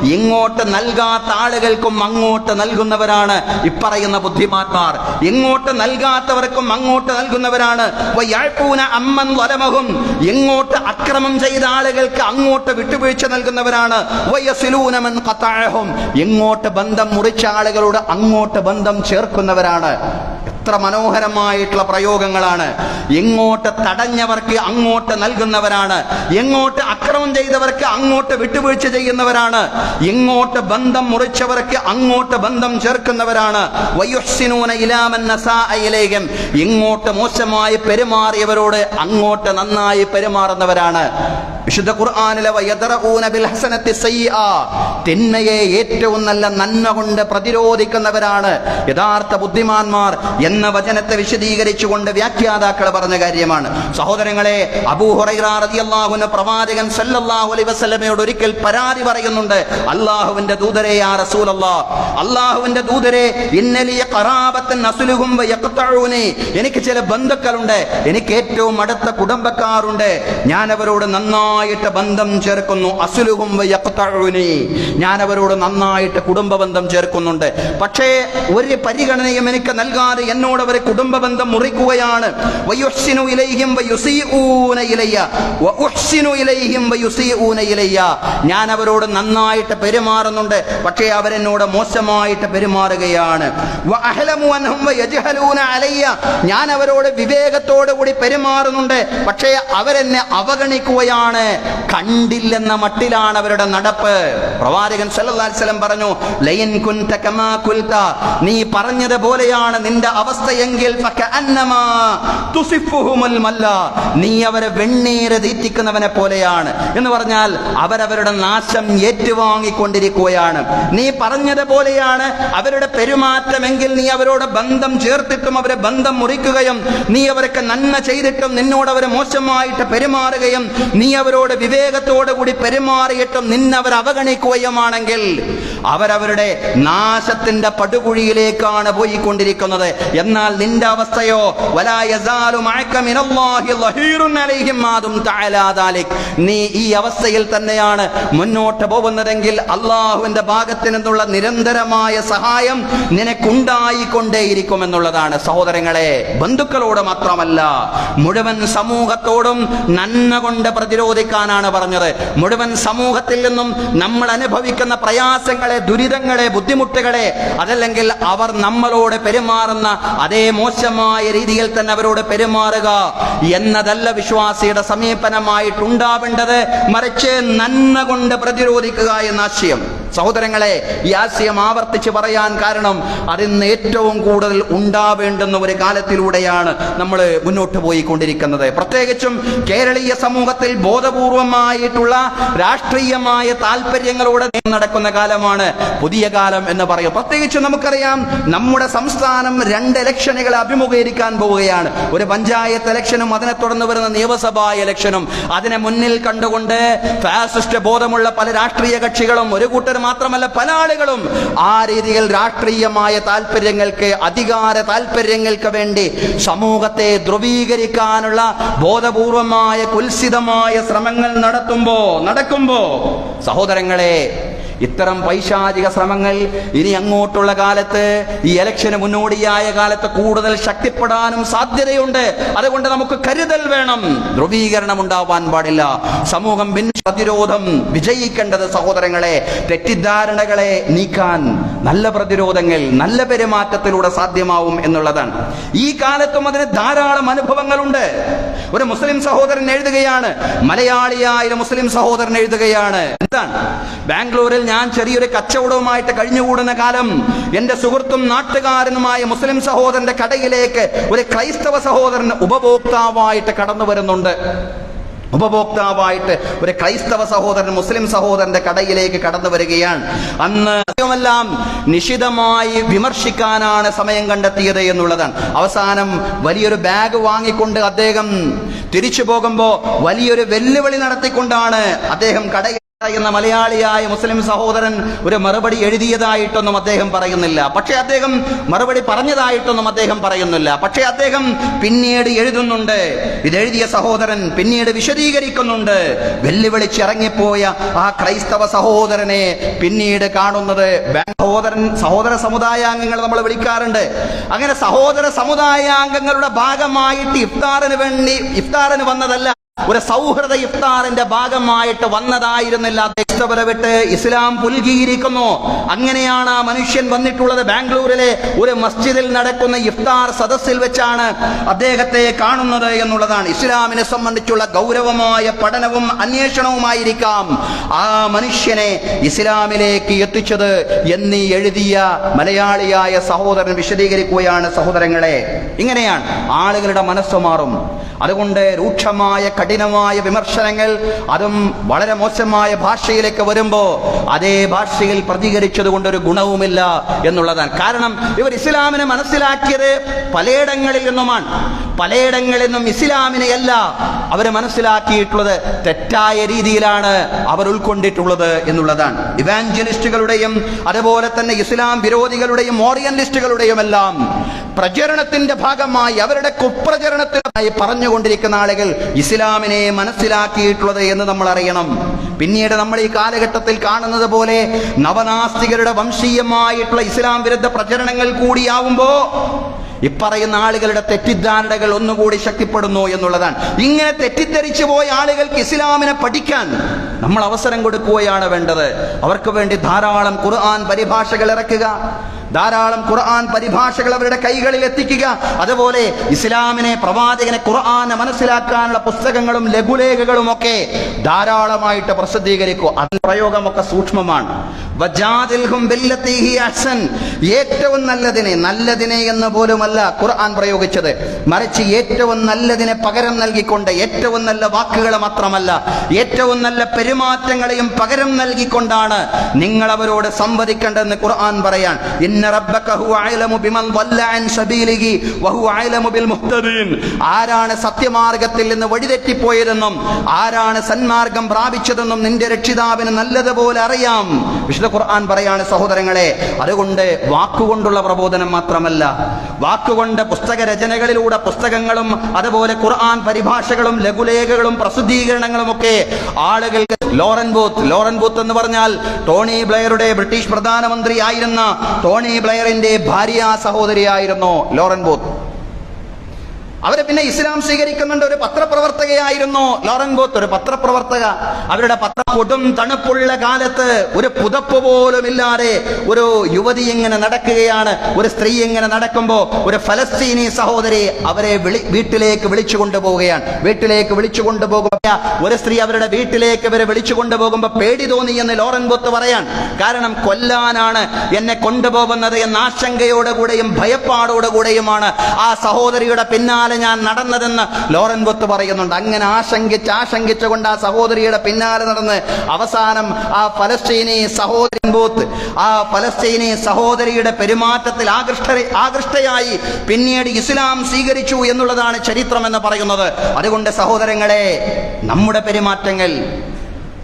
ഇങ്ങോട്ട് നൽകാത്ത ആളുകൾക്കും അങ്ങോട്ട് നൽകുന്നവരാണ് ഇപ്പറയുന്ന ബുദ്ധിമാന്മാർ. ഇങ്ങോട്ട് നൽകാത്തവർക്കും അങ്ങോട്ട് നൽകുന്നവരാണ്. അമ്മൻ വലമഹും. ഇങ്ങോട്ട് അക്രമം ചെയ്ത ആളുകൾക്ക് അങ്ങോട്ട് വിട്ടുവീഴ്ച നൽകുന്നവരാണ്. ഇങ്ങോട്ട് ബന്ധം മുറിച്ച ആളുകളോട് അങ്ങോട്ട് ബന്ധം ചേർക്കുന്നവരാണ്. എത്ര മനോഹരമായിട്ടുള്ള പ്രയോഗങ്ങളാണ്. എങ്ങോട്ട് തടഞ്ഞവർക്ക് അങ്ങോട്ട് നൽകുന്നവരാണ്. എങ്ങോട്ട് അക്രമം ചെയ്തവർക്ക് അങ്ങോട്ട് വിട്ടുവീഴ്ച ചെയ്യുന്നവരാണ്. എങ്ങോട്ട് ബന്ധം മുറിച്ചവർക്ക് അങ്ങോട്ട് ബന്ധം ചേർക്കുന്നവരാണ്. എങ്ങോട്ട് മോശമായി പെരുമാറിയവരോട് അങ്ങോട്ട് നന്നായി പെരുമാറുന്നവരാണ്. വിശുദ്ധ ഖുർആാനിലെ തിന്മയെ ഏറ്റവും നല്ല നന്മ കൊണ്ട് പ്രതിരോധിക്കുന്നവരാണ് യഥാർത്ഥ ബുദ്ധിമാന്മാർ എന്ന വചനത്തെ വിശദീകരിച്ചുകൊണ്ട് വ്യാഖ്യാതാക്കൾ പറഞ്ഞ കാര്യമാണ്. സഹോദരങ്ങളെ അബൂ ഹുറൈറ റളിയല്ലാഹു അൻഹു പ്രവാചകൻ സല്ലല്ലാഹു ഒരിക്കൽ പരാതി പറയുന്നുണ്ട്. അള്ളാഹുവിന്റെ ദൂതരെ അള്ളാഹുവിന്റെ ദൂതരെ ഇന്നലിയ എനിക്ക് ചില ബന്ധുക്കളുണ്ട്. എനിക്ക് ഏറ്റവും അടുത്ത കുടുംബക്കാരുണ്ട്. ഞാൻ അവരോട് നന്നായിട്ട് ബന്ധം ചേർക്കുന്നു. വയഖ്തഊനി. ഞാൻ അവരോട് നന്നായിട്ട് കുടുംബ ബന്ധം ചേർക്കുന്നുണ്ട്. പക്ഷേ ഒരു പരിഗണനയും എനിക്ക് നൽകാതെ എന്നോട് അവർ കുടുംബ ബന്ധം മുറിക്കുകയാണ് ഞാൻ അവരോട് നന്നായിട്ട് പെരുമാറുന്നുണ്ട്. പക്ഷേ അവരെന്നോട് മോശമായിട്ട് പെരുമാറുകയാണ്. ഞാൻ അവരോട് വിവേകത്തോടു കൂടി പെരുമാറുന്നുണ്ട്. പക്ഷേ അവരെന്നെ അവഗണിക്കുകയാണ്. കണ്ടില്ലെന്ന മട്ടിലാണ് അവരുടെ നടപ്പ്. പ്രവാചകൻ വസല്ലം പറഞ്ഞു ലയൻ കുൻത കമാ കുൽത. നീ പറഞ്ഞതുപോലെയാണ് നിന്റെ അവസ്ഥയെങ്കിൽ നീ അവരെ വെണ്ണീര് തീറ്റിക്കുന്നവനെ പോലെയാണ് എന്ന് പറഞ്ഞാൽ അവരവരുടെ നാശം ഏറ്റുവാങ്ങിക്കൊണ്ടിരിക്കുകയാണ്. നീ പറഞ്ഞതുപോലെയാണ് അവരുടെ പെരുമാറ്റമെങ്കിൽ നീ അവരോട് ബന്ധം ചേർത്തിട്ടും അവരെ ബന്ധം മുറിക്കുകയും നീ അവരൊക്കെ നന്മ ചെയ്തിട്ടും നിന്നോട് അവർ മോശമായിട്ട് പെരുമാറുകയും നീ അവരോട് വിവേകത്തോടു കൂടി പെരുമാറിയിട്ടും നിന്നവർ അവഗണിക്കുകയുമാണെങ്കിൽ അവരവരുടെ നാശത്തിന്റെ പടുകുഴിയിലേക്കാണ് പോയിക്കൊണ്ടിരിക്കുന്നത്. എന്നാൽ നിന്റെ അവസ്ഥയോ നീ ഈ അവസ്ഥയിൽ തന്നെയാണ് മുന്നോട്ട് പോകുന്നതെങ്കിൽ അള്ളാഹുവിന്റെ ഭാഗത്ത് നിന്നുള്ള നിരന്തരമായ സഹായം നിനക്കുണ്ടായിക്കൊണ്ടേയിരിക്കും എന്നുള്ളതാണ് സഹോദരങ്ങളെ ബന്ധുക്കളോട് മാത്രമല്ല മുഴുവൻ സമൂഹത്തോടും നന്മ കൊണ്ട് പ്രതിരോധിക്കാനാണ് പറഞ്ഞത്. മുഴുവൻ സമൂഹത്തിൽ നിന്നും നമ്മൾ അനുഭവിക്കുന്ന പ്രയാസങ്ങളെ ദുരിതങ്ങളെ ബുദ്ധിമുട്ടുകളെ അതല്ലെങ്കിൽ അവർ നമ്മളോട് പെരുമാറുന്ന അതേ മോശമായ രീതിയിൽ തന്നെ അവരോട് പെരുമാറുക എന്നതല്ല വിശ്വാസിയുടെ സമീപനമായിട്ടുണ്ടാവേണ്ടത്. മറിച്ച് നന്മ കൊണ്ട് പ്രതിരോധിക്കുക എന്ന ആശയം. സഹോദരങ്ങളെ ഈ ആശയം ആവർത്തിച്ച് പറയാൻ കാരണം അതിന്ന് ഏറ്റവും കൂടുതൽ ഉണ്ടാവേണ്ടുന്ന ഒരു കാലത്തിലൂടെയാണ് നമ്മൾ മുന്നോട്ട് പോയിക്കൊണ്ടിരിക്കുന്നത്. പ്രത്യേകിച്ചും കേരളീയ സമൂഹത്തിൽ ബോധപൂർവമായിട്ടുള്ള രാഷ്ട്രീയമായ താല്പര്യങ്ങളോടെ നടക്കുന്ന കാലമാണ് പുതിയ കാലം എന്ന് പറയും പ്രത്യേകിച്ച് നമുക്കറിയാം നമ്മുടെ സംസ്ഥാനം രണ്ട് ഇലക്ഷനുകൾ അഭിമുഖീകരിക്കാൻ പോവുകയാണ്. ഒരു പഞ്ചായത്ത് ഇലക്ഷനും അതിനെ തുടർന്ന് വരുന്ന നിയമസഭാ ഇലക്ഷനും. അതിനെ മുന്നിൽ കണ്ടുകൊണ്ട് ഫാസിസ്റ്റ് ബോധമുള്ള പല രാഷ്ട്രീയ കക്ഷികളും ഒരു കൂട്ടർ മാത്രമല്ല പല ആളുകളും ആ രീതിയിൽ രാഷ്ട്രീയമായ താല്പര്യങ്ങൾക്ക് അധികാര താല്പര്യങ്ങൾക്ക് വേണ്ടി സമൂഹത്തെ ധ്രുവീകരിക്കാനുള്ള ബോധപൂർവമായ കുൽസിതമായ ശ്രമങ്ങൾ നടത്തുമ്പോ നടക്കുമ്പോ സഹോദരങ്ങളെ ഇത്തരം പൈശാചിക ശ്രമങ്ങൾ ഇനി അങ്ങോട്ടുള്ള കാലത്ത് ഈ ഇലക്ഷന് മുന്നോടിയായ കാലത്ത് കൂടുതൽ ശക്തിപ്പെടാനും സാധ്യതയുണ്ട്. അതുകൊണ്ട് നമുക്ക് കരുതൽ വേണം. ധ്രുവീകരണം ഉണ്ടാവാൻ പാടില്ല. സമൂഹം പ്രതിരോധം വിജയിക്കേണ്ടത് സഹോദരങ്ങളെ തെറ്റിദ്ധാരണകളെ നീക്കാൻ നല്ല പ്രതിരോധങ്ങൾ നല്ല പെരുമാറ്റത്തിലൂടെ സാധ്യമാവും എന്നുള്ളതാണ്. ഈ കാലത്തും അതിന് ധാരാളം അനുഭവങ്ങളുണ്ട്. ഒരു മുസ്ലിം സഹോദരൻ എഴുതുകയാണ് മലയാളിയായ ഒരു മുസ്ലിം സഹോദരൻ എഴുതുകയാണ്. എന്താണ്? ബാംഗ്ലൂരിൽ ഞാൻ ചെറിയൊരു കച്ചവടവുമായിട്ട് കഴിഞ്ഞുകൂടുന്ന കാലം എന്റെ സുഹൃത്തും നാട്ടുകാരനുമായ മുസ്ലിം സഹോദരന്റെ കടയിലേക്ക് ഒരു ക്രൈസ്തവ സഹോദരൻ ഉപഭോക്താവായിട്ട് കടന്നു വരുന്നുണ്ട്. ഉപഭോക്താവായിട്ട് ഒരു ക്രൈസ്തവ സഹോദരൻ മുസ്ലിം സഹോദരന്റെ കടയിലേക്ക് കടന്നു വരികയാണ്. അന്ന് എല്ലാം നിശിതമായി വിമർശിക്കാനാണ് സമയം കണ്ടെത്തിയത് എന്നുള്ളതാണ്. അവസാനം വലിയൊരു ബാഗ് വാങ്ങിക്കൊണ്ട് അദ്ദേഹം തിരിച്ചു പോകുമ്പോൾ വലിയൊരു വെല്ലുവിളി നടത്തിക്കൊണ്ടാണ് അദ്ദേഹം കടയിൽ എന്ന മലയാളിയായ മുസ്ലിം സഹോദരൻ ഒരു മറുപടി എഴുതിയതായിട്ടൊന്നും അദ്ദേഹം പറയുന്നില്ല. പക്ഷേ അദ്ദേഹം മറുപടി പറഞ്ഞതായിട്ടൊന്നും അദ്ദേഹം പറയുന്നില്ല. പക്ഷേ അദ്ദേഹം പിന്നീട് എഴുതുന്നുണ്ട്. ഇത് എഴുതിയ സഹോദരൻ പിന്നീട് വിശദീകരിക്കുന്നുണ്ട്. വെല്ലുവിളിച്ചിറങ്ങിപ്പോയ ആ ക്രൈസ്തവ സഹോദരനെ പിന്നീട് കാണുന്നത് സഹോദരൻ സഹോദര സമുദായാംഗങ്ങൾ നമ്മൾ വിളിക്കാറുണ്ട്. അങ്ങനെ സഹോദര സമുദായാംഗങ്ങളുടെ ഭാഗമായിട്ട് ഇഫ്താറിന് വേണ്ടി ഇഫ്താറിന് വന്നതല്ല. ഒരു സൗഹൃദ ഇഫ്താറിന്റെ ഭാഗമായിട്ട് വന്നതായിരുന്നില്ല. ക്രൈസ്തവര വിട്ട് ഇസ്ലാം പുൽകിയിരിക്കുന്നു. അങ്ങനെയാണ് ആ മനുഷ്യൻ വന്നിട്ടുള്ളത്. ബാംഗ്ലൂരിലെ ഒരു മസ്ജിദിൽ നടക്കുന്ന ഇഫ്താർ സദസ്സിൽ വെച്ചാണ് അദ്ദേഹത്തെ കാണുന്നത് എന്നുള്ളതാണ്. ഇസ്ലാമിനെ സംബന്ധിച്ചുള്ള ഗൗരവമായ പഠനവും അന്വേഷണവുമായിരിക്കാം ആ മനുഷ്യനെ ഇസ്ലാമിലേക്ക് എത്തിച്ചത് എന്നീ എഴുതിയ മലയാളിയായ സഹോദരൻ വിശദീകരിക്കുകയാണ് സഹോദരങ്ങളെ. ഇങ്ങനെയാണ് ആളുകളുടെ മനസ്സ് മാറും. അതുകൊണ്ട് രൂക്ഷമായ കഠിനമായ വിമർശനങ്ങൾ അതും വളരെ മോശമായ ഭാഷയിലേക്ക് വരുമ്പോ അതേ ഭാഷയിൽ പ്രതികരിച്ചത് കൊണ്ടൊരു ഗുണവുമില്ല എന്നുള്ളതാണ്. കാരണം ഇവർ ഇസ്ലാമിനെ മനസ്സിലാക്കിയത് പലയിടങ്ങളിൽ നിന്നുമാണ്. പലയിടങ്ങളിൽ നിന്നും ഇസ്ലാമിനെയല്ല അവർ മനസ്സിലാക്കിയിട്ടുള്ളത്. തെറ്റായ രീതിയിലാണ് അവർ ഉൾക്കൊണ്ടിട്ടുള്ളത് എന്നുള്ളതാണ്. ഇവാഞ്ചലിസ്റ്റുകളുടെയും അതുപോലെ തന്നെ ഇസ്ലാം വിരോധികളുടെയും ഓറിയന്റിസ്റ്റുകളുടെയും എല്ലാം പ്രചരണത്തിന്റെ ഭാഗമായി അവരുടെ കുപ്രചരണത്തിനായി പറഞ്ഞുകൊണ്ടിരിക്കുന്ന ആളുകൾ ഇസ്ലാമിനെ മനസ്സിലാക്കിയിട്ടുള്ളത് എന്ന് നമ്മൾ അറിയണം. പിന്നീട് നമ്മൾ ഈ കാലഘട്ടത്തിൽ കാണുന്നത് പോലെ നവനാസ്തികരുടെ വംശീയമായിട്ടുള്ള ഇസ്ലാം വിരുദ്ധ പ്രചരണങ്ങൾ കൂടിയാവുമ്പോ ഇപ്പറയുന്ന ആളുകളുടെ തെറ്റിദ്ധാരണകൾ ഒന്നുകൂടി ശക്തിപ്പെടുന്നു എന്നുള്ളതാണ്. ഇങ്ങനെ തെറ്റിദ്ധരിച്ചു പോയ ആളുകൾക്ക് ഇസ്ലാമിനെ പഠിക്കാൻ നമ്മൾ അവസരം കൊടുക്കുകയാണ് വേണ്ടത്. അവർക്ക് വേണ്ടി ധാരാളം ഖുർആൻ പരിഭാഷകൾ ഇറക്കുക. ധാരാളം ഖുർആൻ പരിഭാഷകൾ അവരുടെ കൈകളിൽ എത്തിക്കുക. അതുപോലെ ഇസ്ലാമിനെ പ്രവാചകനെ ഖുർആനെ മനസ്സിലാക്കാനുള്ള പുസ്തകങ്ങളും ലഘുലേഖകളും ഒക്കെ ധാരാളമായിട്ട് പ്രസിദ്ധീകരിക്കുക അതിന് പ്രയോഗമൊക്കെ സൂക്ഷ്മമാണ്. ഏറ്റവും നല്ലതിനെ നല്ലതിനെ എന്ന് പോലുമല്ല ഖുർആൻ പ്രയോഗിച്ചത്. മറിച്ച് ഏറ്റവും നല്ലതിനെ പകരം നൽകിക്കൊണ്ട് ഏറ്റവും നല്ല വാക്കുകൾ മാത്രമല്ല ഏറ്റവും നല്ല പെരുമാറ്റങ്ങളെയും പകരം നൽകിക്കൊണ്ടാണ് നിങ്ങൾ അവരോട് സംവദിക്കേണ്ടതെന്ന് ഖുർആൻ പറയാൻ. ആരാണ് സത്യമാർഗത്തിൽ നിന്ന് വഴിതെറ്റിപ്പോയതെന്നും ആരാണ് സന്മാർഗം പ്രാപിച്ചതെന്നും നിന്റെ രക്ഷിതാവിന് നല്ലതുപോലെ അറിയാം. വിശുദ്ധ ഖുർആൻ പറയാണ് സഹോദരങ്ങളെ അതുകൊണ്ട് വാക്കുകൊണ്ടുള്ള പ്രബോധനം മാത്രമല്ല വാക്കുകൊണ്ട് പുസ്തക രചനകളിലൂടെ പുസ്തകങ്ങളും അതുപോലെ ഖുർആൻ പരിഭാഷകളും ലഘുലേഖകളും പ്രസിദ്ധീകരണങ്ങളും ഒക്കെ ആളുകൾക്ക് ലോറൻ ബൂത്ത് ലോറൻ ബൂത്ത് എന്ന് പറഞ്ഞാൽ ടോണി ബ്ലെയറുടെ ബ്രിട്ടീഷ് പ്രധാനമന്ത്രി ആയിരുന്ന ടോണി ബ്ലെയറിന്റെ ഭാര്യ സഹോദരിയായിരുന്നു ലോറൻ ബൂത്ത്. അവർ പിന്നെ ഇസ്ലാം സ്വീകരിക്കുന്നുണ്ട്. ഒരു പത്രപ്രവർത്തകയായിരുന്നു ലോറൻ ബോത്ത് ഒരു പത്രപ്രവർത്തക. അവരുടെ പത്ര കൊടും തണുപ്പുള്ള കാലത്ത് ഒരു പുതപ്പ് പോലും ഇല്ലാതെ ഒരു യുവതി ഇങ്ങനെ നടക്കുകയാണ്. ഒരു സ്ത്രീ ഇങ്ങനെ നടക്കുമ്പോൾ ഒരു ഫലസ്തീനി സഹോദരി അവരെ വിളി വീട്ടിലേക്ക് വിളിച്ചു കൊണ്ടുപോവുകയാണ്. വീട്ടിലേക്ക് വിളിച്ചു കൊണ്ടുപോകുമ്പോ ഒരു സ്ത്രീ അവരുടെ വീട്ടിലേക്ക് ഇവരെ വിളിച്ചു കൊണ്ടുപോകുമ്പോ പേടി തോന്നി എന്ന് ലോറൻ ബോത്ത് പറയാൻ. കാരണം കൊല്ലാനാണ് എന്നെ കൊണ്ടുപോകുന്നത് എന്ന ആശങ്കയോടുകൂടെയും ഭയപ്പാടോടുകൂടെയുമാണ് ആ സഹോദരിയുടെ പിന്നാലെ ഞാൻ നടന്നതെന്ന് ലോറൻ ബൊത്ത് പറയുന്നുണ്ട്. അങ്ങനെ ആശങ്കിച്ച് ആശങ്കിച്ചുകൊണ്ട് ആ സഹോദരിയുടെ പിന്നാലെ നടന്ന് അവസാനം ആ ഫലസ്തീനി സഹോദരൻ ബൂത്ത് ആ ഫലസ്തീനി സഹോദരിയുടെ പെരുമാറ്റത്തിൽ ആകൃഷ്ട ആകൃഷ്ടയായി പിന്നീട് ഇസ്ലാം സ്വീകരിച്ചു എന്നുള്ളതാണ് ചരിത്രം എന്ന് പറയുന്നത്. അതുകൊണ്ട് സഹോദരങ്ങളെ നമ്മുടെ പെരുമാറ്റങ്ങൾ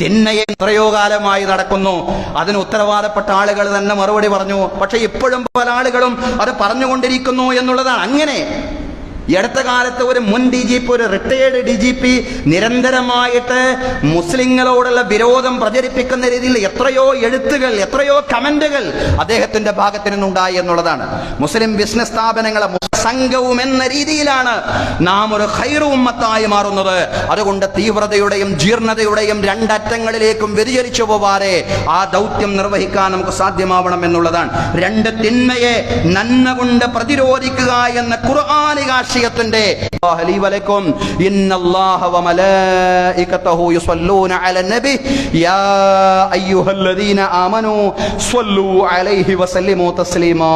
തിന്മയെ എത്രയോ കാലമായി നടക്കുന്നു. അതിന് ഉത്തരവാദപ്പെട്ട ആളുകൾ തന്നെ മറുപടി പറഞ്ഞു. പക്ഷെ ഇപ്പോഴും പല ആളുകളും അത് പറഞ്ഞുകൊണ്ടിരിക്കുന്നു എന്നുള്ളതാണ്. അങ്ങനെ ഈ അടുത്ത കാലത്ത് ഒരു മുൻ ഡി ജി പി ഒരു റിട്ടയേർഡ് ഡി ജി പി നിരന്തരമായിട്ട് മുസ്ലിങ്ങളോടുള്ള വിരോധം പ്രചരിപ്പിക്കുന്ന രീതിയിൽ എത്രയോ എഴുത്തുകൾ എത്രയോ കമന്റുകൾ അദ്ദേഹത്തിന്റെ ഭാഗത്ത് നിന്നുണ്ടായി എന്നുള്ളതാണ്. മുസ്ലിം ബിസിനസ് സ്ഥാപനങ്ങളെ സംഘവും എന്ന രീതിയിലാണ് നാം ഒരു ഉമ്മത്തായി മാറുന്നത്. അതുകൊണ്ട് തീവ്രതയുടെയും ജീർണതയുടെയും രണ്ടറ്റങ്ങളിലേക്കും വ്യതിചരിച്ചു പോവാതെ ആ ദൗത്യം നിർവഹിക്കാൻ നമുക്ക് സാധ്യമാവണം എന്നുള്ളതാണ്. രണ്ട് തിന്മയെ നന്മ കൊണ്ട് പ്രതിരോധിക്കുക എന്ന ഖുർആാനികാശയത്തിന്റെ അയ്യുഹല്ലദീന ആമനു സ്വല്ലു അലൈഹി വസല്ലിമു തസ്ലീമാ.